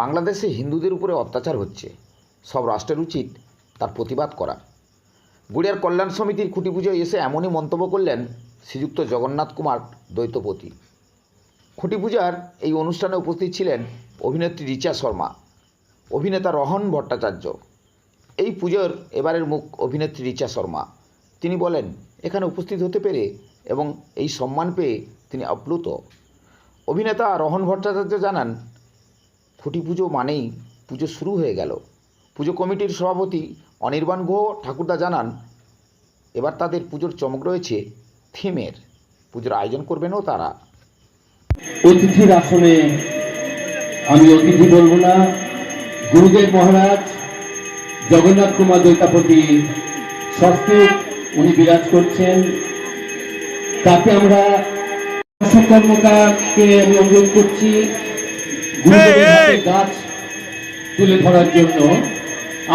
বাংলাদেশে হিন্দুদের উপরে অত্যাচার হচ্ছে। সব রাষ্ট্রের উচিত তার প্রতিবাদ করা। গুড়িয়ার কল্যাণ সমিতির খুঁটি পুজোয় এসে এমনই মন্তব্য করলেন শ্রীযুক্ত জগন্নাথ কুমার দ্বৈতপতি। খুঁটি পূজার এই অনুষ্ঠানে উপস্থিত ছিলেন অভিনেত্রী রিচা শর্মা, অভিনেতা রহন ভট্টাচার্য। এই পুজোর এবারের মুখ অভিনেত্রী রিচা শর্মা। তিনি বলেন, এখানে উপস্থিত হতে পেরে এবং এই সম্মান পেয়ে তিনি আপ্লুত। অভিনেতা রহন ভট্টাচার্য জানান খুঁটি পুজো মানেই পুজো শুরু হয়ে গেল। পুজো কমিটির সভাপতি অনির্বাণ গুহ ঠাকুরদা জানান, এবার তাদের পুজোর চমক রয়েছে থিমের। পুজোর আয়োজন করবেনও তারা। অতিথির আসনে আমি অতিথি বলব না। গুরুদেব মহারাজ, জগন্নাথ কুমার দৈতাপতি সস্তিক উনি বিরাজ করছেন। তাকে আমরা কর্মকারকে আমি অনুরোধ করছি। গাছ তুলে ধরার জন্য।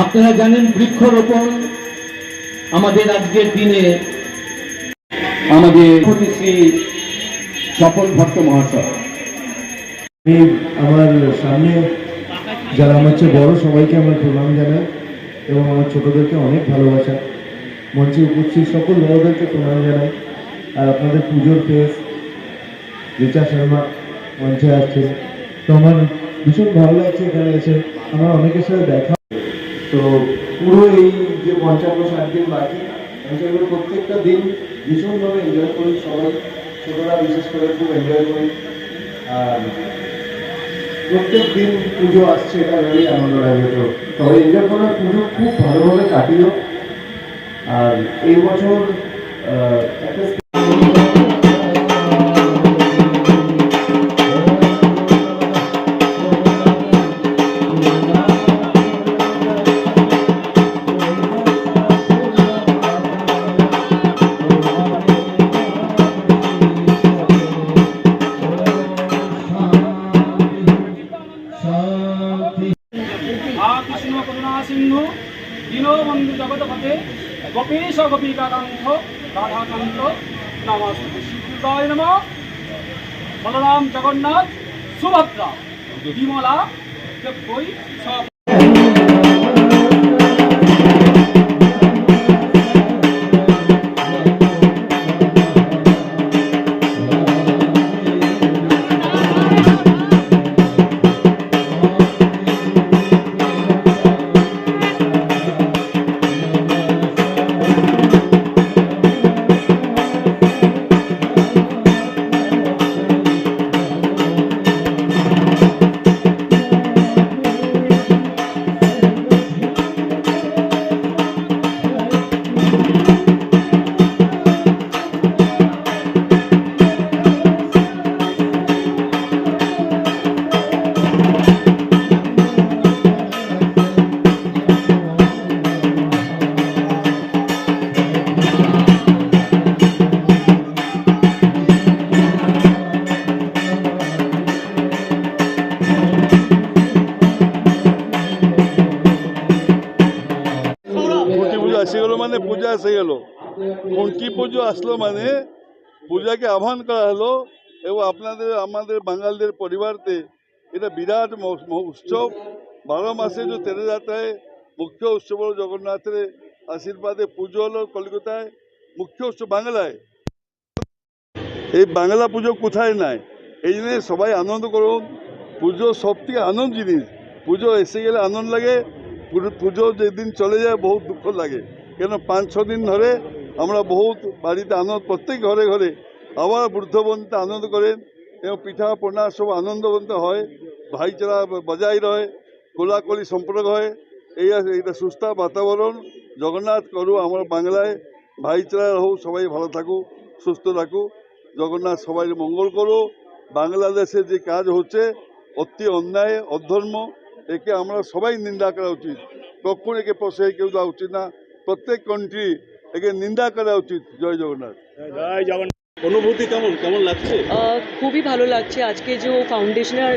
আপনারা জানেন বৃক্ষরোপণ আমাদের আজকের দিনে আমাদের শ্রী স্বপন ভট্ট মহাশয়। আমি আমার সামনে যারা আমার চেয়ে বড় সবাইকে আমার প্রণাম জানাই এবং আমার ছোটদেরকে অনেক ভালোবাসা। মঞ্চে উপস্থিত সকল বড়দেরকে প্রণাম জানাই। আর আপনাদের পুজোর পেস রিচা শর্মা মঞ্চে আসছে তো আমার ভীষণ ভালো লাগছে এখানে এসে। আমার অনেকের সাথে দেখা তো পুরো এই যে পঞ্চান্ন ষাট দিন বাকি, আমি প্রত্যেকটা দিন ভীষণভাবে এনজয় করি, সবাই ছোটরা বিশেষ করে খুব এনজয় করি। আর প্রত্যেক দিন পুজো আসছে, এটা ভেবেই আনন্দ লাগে। তো তবে এনজয় করার পুজো খুব ভালোভাবে কাটিও। আর এই বছর একটা কৃষ্ণ করুণা সিংহ, দীনবন্ধু জগৎপতে গোপীশ গোপিকাকান্ত, রাধাকান্ত নমস্তে। শ্রীকৃতায় নম। বলরাম জগন্নাথ, সুভদ্রা, বিমলা দেবই সব। আসলো মানে পূজাকে আহ্বান করা হলো এবং আপনাদের, আমাদের বাঙালদের পরিবারতে এটা বিরাট উৎসব। বারো মাসে যে তেরে যাতে মুখ্য উৎসব হল জগন্নাথের আশীর্বাদে পুজো হলো কলকাতায়, মুখ্য উৎসব বাংলায়। এই বাংলা পুজো কোথায় নাই? এই জন্য সবাই আনন্দ করুন। পুজো সব থেকে আনন্দ জিনিস। পুজো এসে গেলে আনন্দ লাগে। পুজো যেদিন চলে যায়, বহুত দুঃখ লাগে। কেন পাঁচ ছ দিন ধরে আমরা বহুত বাড়িতে আনন্দ, প্রত্যেক ঘরে ঘরে আবার বৃদ্ধবন্দিতে আনন্দ করেন। এবং পিঠা পনা সব আনন্দবন্ত হয়। ভাইচারা বজায় রয়, কোলাকলি সম্পর্ক হয়। এই এইটা সুস্থ বাতাবরণ। জগন্নাথ করু আমরা বাংলায়। ভাইচারা হোক, সবাই ভালো থাকুক, সুস্থ থাকুক। জগন্নাথ সবাই মঙ্গল করো বাংলাদেশে যে কাজ হচ্ছে, অতি অন্যায়, অধর্ম, একে আমরা সবাই নিন্দা করা উচিত। কখন একে প্রশ্রয় কেউ দেওয়া উচিত না। প্রত্যেক কান্ট্রি একে নিন্দা করা উচিত। জয় জগন্নাথ। জয় জগন্নাথ। অনুভূতি কেমন? কেমন লাগছে? আহ, খুবই ভালো লাগছে। আজকে যে ফাউন্ডেশনার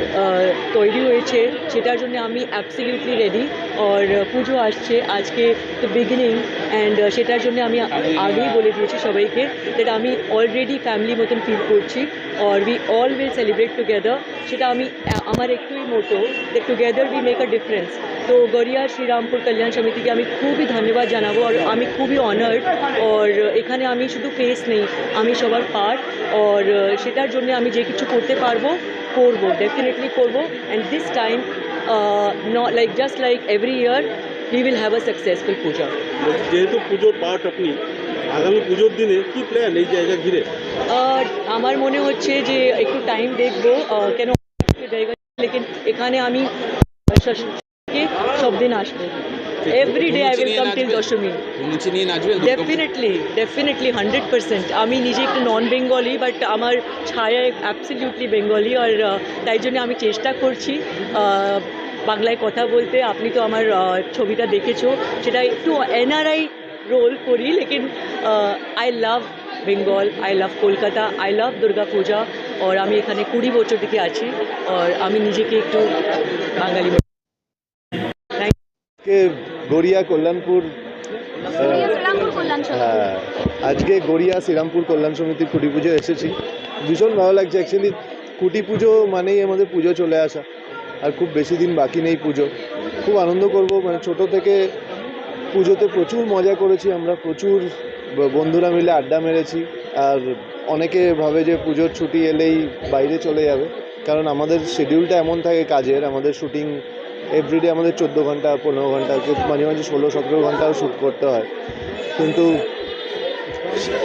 তৈরি হয়েছে সেটার জন্য আমি অ্যাবসলিউটলি রেডি আর পুজো আসছে আজকে দ্য বিগিনিং অ্যান্ড সেটার জন্য আমি আগেই বলে দিয়েছি সবাইকে দ্যাট আমি অলরেডি ফ্যামিলি মতন ফিল করছি। we all will celebrate together সেটা আমি আমার একটুই মোটো যে together we make a difference তো গড়িয়া শ্রীরামপুর কল্যাণ সমিতিকে আমি খুবই ধন্যবাদ জানাব আর আমি খুবই অনার্ড আর এখানে আমি শুধু ফেস নেই আমি সবার পার্ট আর সেটার জন্য আমি যে কিছু করতে পারব করব ডেফিনেটলি করব and this time not like just like every year we will have a successful puja বলছি, যেহেতু পুজোর পার্ট আপনি আগামী পুজোর দিনে কি প্ল্যান এই জায়গা ঘিরে আর আমার মনে হচ্ছে যে একটু টাইম দেখব আহ, কেন জায়গা লেকিন এখানে আমি ষষ্ঠীকে সব দিন আসব every day I will come till Dashami definitely definitely hundred percent আমি নিজে একটু নন বেঙ্গলি বাট আমার ছায়া অ্যাবসলিউটলি বেঙ্গলি আর তাই জন্য আমি চেষ্টা করছি বাংলায় কথা বলতে আপনি তো আমার ছবিটা দেখেছ সেটা একটু এনআরআই রোল করি লেকিন I love Bengal I love Kolkata I love Durga Puja আর আমি এখানে কুড়ি বছর থেকে আছি আর আমি নিজেকে একটু বাঙালি আজকে গড়িয়া কল্যাণপুর শ্রীরামপুর কল্যাণ সমিতি। হ্যাঁ আজকে গড়িয়া শ্রীরামপুর কল্যাণ সমিতির কুটি পুজো এসেছি ভীষণ ভালো লাগছে অ্যাকচুয়ালি কুটি পুজো মানেই আমাদের পুজো চলে আসা আর খুব বেশি দিন বাকি নেই পুজো খুব আনন্দ করব মানে ছোট থেকে পুজোতে প্রচুর মজা করেছি আমরা প্রচুর বন্ধুরা মিলে আড্ডা মেরেছি, আর অনেকে ভাবে যে পুজোর ছুটি এলেই বাইরে চলে যাবে। কারণ আমাদের শিডিউলটা এমন থাকে কাজের, আমাদের শুটিং এভরিডে আমাদের চোদ্দ ঘণ্টা, পনেরো ঘণ্টা মাঝে মাঝে ষোলো, সতেরো ঘন্টাও শ্যুট করতে হয়। কিন্তু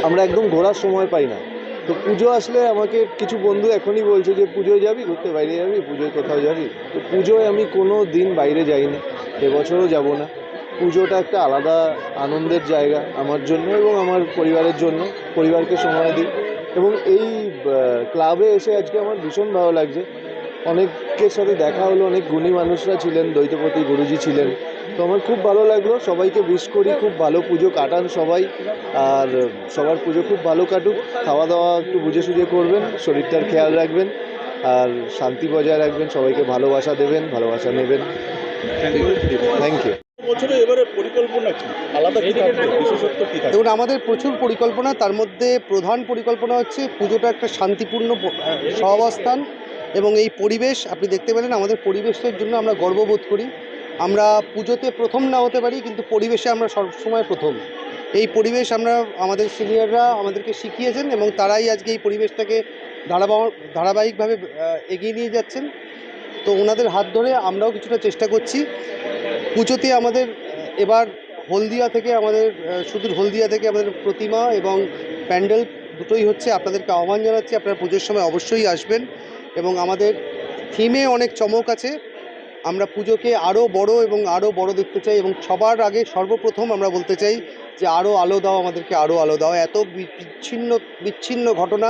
আমরা একদম ঘোরার সময় পাই না। তো পুজো আসলে আমাকে কিছু বন্ধু এখনই বলছে যে, পুজোয় যাবি? ঘুরতে বাইরে যাবি? পুজোয় কোথাও যাবি? তো পুজোয় আমি কোনো দিন বাইরে যাইনি, এবছরও যাব না। পুজোটা একটা আলাদা আনন্দের জায়গা আমার জন্য এবং আমার পরিবারের জন্য পরিবারকে সময় দিই। এবং এই ক্লাবে এসে আজকে আমার ভীষণ ভালো লাগছে। অনেকের সাথে দেখা হলো অনেক গুণী মানুষরা ছিলেন দ্বৈতপতি গুরুজি ছিলেন। তো আমার খুব ভালো লাগল সবাইকে উইশ করি খুব ভালো পুজো কাটান সবাই। আর সবার পুজো খুব ভালো কাটুক। খাওয়া দাওয়া একটু বুঝে সুঝে করবেন শরীরটার খেয়াল রাখবেন। আর শান্তি বজায় রাখবেন সবাইকে ভালোবাসা দেবেন ভালোবাসা নেবেন। থ্যাংক ইউ বছরে এবারে পরিকল্পনা কি? আলাদা কি থাকবে? বিশেষত্ব কি থাকবে? দেখুন আমাদের প্রচুর পরিকল্পনা তার মধ্যে প্রধান পরিকল্পনা হচ্ছে পুজোটা একটা শান্তিপূর্ণ সহাবস্থান এবং এই পরিবেশ আপনি দেখতে পেলেন আমাদের পরিবেশের জন্য আমরা গর্ববোধ করি। আমরা পুজোতে প্রথম না হতে পারি কিন্তু পরিবেশে আমরা সবসময় প্রথম। এই পরিবেশ আমরা আমাদের সিনিয়ররা আমাদেরকে শিখিয়েছেন এবং তারাই আজকে এই পরিবেশটাকে ধারাবাহ ধারাবাহিকভাবে এগিয়ে নিয়ে যাচ্ছেন। তো ওনাদের হাত ধরে আমরাও কিছুটা চেষ্টা করছি। পুজোতে আমাদের, এবার হলদিয়া থেকে আমাদের সুদূর হলদিয়া থেকে আমাদের প্রতিমা এবং প্যান্ডেল দুটোই হচ্ছে আপনাদেরকে আহ্বান জানাচ্ছি। আপনারা পুজোর সময় অবশ্যই আসবেন এবং আমাদের থিমে অনেক চমক আছে। আমরা পুজোকে আরও বড় এবং আরও বড় দেখতে চাই এবং সবার আগে সর্বপ্রথম আমরা বলতে চাই যে আরও আলো দাও, আমাদেরকে আরও আলো দাও। এত বিচ্ছিন্ন বিচ্ছিন্ন ঘটনা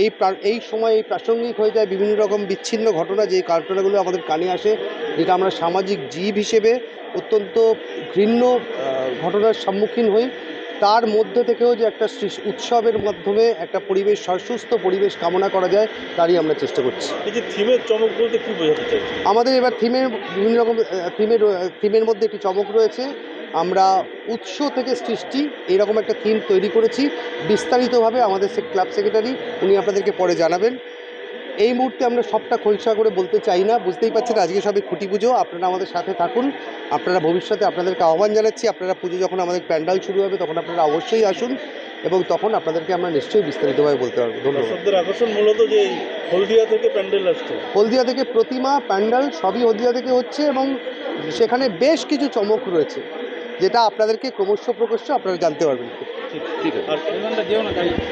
এই এই সময় এই প্রাসঙ্গিক হয়ে যায় বিভিন্ন রকম বিচ্ছিন্ন ঘটনা যে ঘটনাগুলো আমাদের কানে আসে যেটা আমরা সামাজিক জীব হিসেবে অত্যন্ত ঘৃণ্য ঘটনার সম্মুখীন হই। তার মধ্যে থেকেও যে একটা উৎসবের মাধ্যমে একটা পরিবেশ সুস্থ পরিবেশ কামনা করা যায় তারই আমরা চেষ্টা করছি। এই যে থিমের চমক বলতে কি বোঝাতে চাই আমাদের এবার থিমের বিভিন্ন রকম থিমের থিমের মধ্যে একটি চমক রয়েছে। আমরা উৎস থেকে সৃষ্টি এরকম একটা থিম তৈরি করেছি। বিস্তারিতভাবে আমাদের সে ক্লাব সেক্রেটারি উনি আপনাদেরকে পরে জানাবেন। এই মুহূর্তে আমরা সবটা খোলসা করে বলতে চাই না বুঝতেই পারছেন আজকে সবে খুঁটি পুজো আপনারা আমাদের সাথে থাকুন। আপনারা ভবিষ্যতে আপনাদেরকে আহ্বান জানাচ্ছি আপনারা পুজো যখন আমাদের প্যান্ডাল শুরু হবে তখন আপনারা অবশ্যই আসুন এবং তখন আপনাদেরকে আমরা নিশ্চয়ই বিস্তারিতভাবে বলতে পারব। ধন্যবাদ। আকর্ষণ মূলত যে হলদিয়া থেকে প্যান্ডেল আসছে। হলদিয়া থেকে প্রতিমা প্যান্ডাল সবই হলদিয়া থেকে হচ্ছে এবং সেখানে বেশ কিছু চমক রয়েছে। যেটা আপনাদেরকে ক্রমশ প্রকাশ্য আপনারা জানতে পারবেন। আর